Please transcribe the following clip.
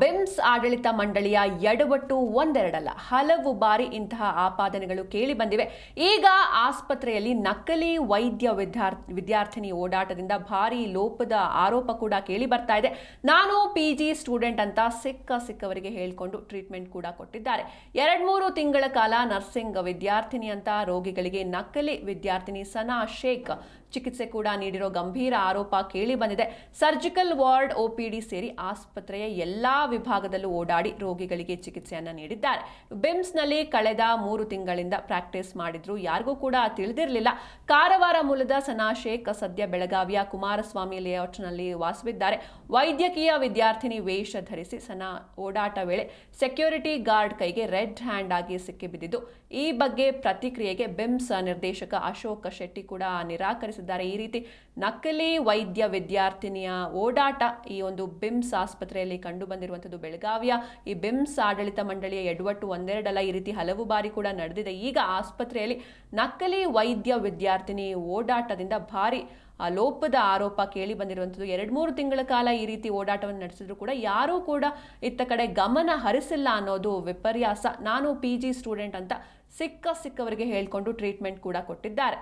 BIMS ಆಡಳಿತ ಮಂಡಳಿಯ ಎಡವಟ್ಟು ಒಂದೆರಡಲ್ಲ. ಹಲವು ಬಾರಿ ಇಂತಹ ಆಪಾದನೆಗಳು ಕೇಳಿ ಬಂದಿವೆ. ಈಗ ಆಸ್ಪತ್ರೆಯಲ್ಲಿ ನಕಲಿ ವೈದ್ಯ ವಿದ್ಯಾರ್ಥಿ ವಿದ್ಯಾರ್ಥಿನಿ ಓಡಾಟದಿಂದ ಭಾರಿ ಲೋಪದ ಆರೋಪ ಕೂಡ ಕೇಳಿ ಬರ್ತಾ ಇದೆ. ನಾನು ಪಿ ಜಿ ಸ್ಟೂಡೆಂಟ್ ಅಂತ ಸಿಕ್ಕ ಸಿಕ್ಕವರಿಗೆ ಹೇಳಿಕೊಂಡು ಟ್ರೀಟ್ಮೆಂಟ್ ಕೂಡ ಕೊಟ್ಟಿದ್ದಾರೆ. ಎರಡ್ ಮೂರು ತಿಂಗಳ ಕಾಲ ನರ್ಸಿಂಗ್ ವಿದ್ಯಾರ್ಥಿನಿ ಅಂತ ರೋಗಿಗಳಿಗೆ ನಕಲಿ ವಿದ್ಯಾರ್ಥಿನಿ ಸನಾ ಶೇಖ್ ಚಿಕಿತ್ಸೆ ಕೂಡ ನೀಡಿರೋ ಗಂಭೀರ ಆರೋಪ ಕೇಳಿ ಬಂದಿದೆ. ಸರ್ಜಿಕಲ್ ವಾರ್ಡ್ ಒಪಿಡಿ ಸೇರಿ ಆಸ್ಪತ್ರೆಯ ಎಲ್ಲಾ ವಿಭಾಗದಲ್ಲೂ ಓಡಾಡಿ ರೋಗಿಗಳಿಗೆ ಚಿಕಿತ್ಸೆಯನ್ನ ನೀಡಿದ್ದಾರೆ. ಬಿಮ್ಸ್ನಲ್ಲಿ ಕಳೆದ ಮೂರು ತಿಂಗಳಿಂದ ಪ್ರಾಕ್ಟೀಸ್ ಮಾಡಿದ್ರು. ಯಾರಿಗೂ ಕೂಡ ತಿಳಿದಿರಲಿಲ್ಲ. ಕಾರವಾರ ಮೂಲದ ಸನಾ ಶೇಖ್ ಸದ್ಯ ಬೆಳಗಾವಿಯ ಕುಮಾರಸ್ವಾಮಿ ಲೇಔಟ್ನಲ್ಲಿ ವಾಸವಿದ್ದಾರೆ. ವೈದ್ಯಕೀಯ ವಿದ್ಯಾರ್ಥಿನಿ ವೇಷ ಧರಿಸಿ ಸನಾ ಓಡಾಟ ವೇಳೆ ಸೆಕ್ಯೂರಿಟಿ ಗಾರ್ಡ್ ಕೈಗೆ ರೆಡ್ ಹ್ಯಾಂಡ್ ಆಗಿ ಸಿಕ್ಕಿಬಿದ್ದಿದ್ದು. ಈ ಬಗ್ಗೆ ಪ್ರತಿಕ್ರಿಯೆಗೆ ಬಿಮ್ಸ್ ನಿರ್ದೇಶಕ ಅಶೋಕ್ ಶೆಟ್ಟಿ ಕೂಡ ನಿರಾಕರಿಸಿದ್ದಾರೆ. ಈ ರೀತಿ ನಕಲಿ ವೈದ್ಯ ವಿದ್ಯಾರ್ಥಿನಿಯ ಓಡಾಟ ಈ ಒಂದು ಬಿಮ್ಸ್ ಆಸ್ಪತ್ರೆಯಲ್ಲಿ ಕಂಡು ಬಂದಿರುವಂಥದ್ದು ಬೆಳಗಾವಿಯ ಈ ಬಿಮ್ಸ್ ಆಡಳಿತ ಮಂಡಳಿಯ ಎಡವಟ್ಟು ಒಂದೆರಡಲ್ಲ ಈ ರೀತಿ ಹಲವು ಬಾರಿ ಕೂಡ ನಡೆದಿದೆ. ಈಗ ಆಸ್ಪತ್ರೆಯಲ್ಲಿ ನಕಲಿ ವೈದ್ಯ ವಿದ್ಯಾರ್ಥಿನಿ ಓಡಾಟದಿಂದ ಭಾರಿ ಲೋಪದ ಆರೋಪ ಕೇಳಿ ಬಂದಿರುವಂಥದ್ದು. ಎರಡು ಮೂರು ತಿಂಗಳ ಕಾಲ ಈ ರೀತಿ ಓಡಾಟವನ್ನು ನಡೆಸಿದ್ರು ಕೂಡ ಯಾರೂ ಕೂಡ ಇತ್ತ ಕಡೆ ಗಮನ ಹರಿಸಿಲ್ಲ ಅನ್ನೋದು ವಿಪರ್ಯಾಸ. ನಾನು ಪಿ ಜಿ ಸ್ಟೂಡೆಂಟ್ ಅಂತ ಸಿಕ್ಕ ಸಿಕ್ಕವರಿಗೆ ಹೇಳಿಕೊಂಡು ಟ್ರೀಟ್ಮೆಂಟ್ ಕೂಡ ಕೊಟ್ಟಿದ್ದಾರೆ.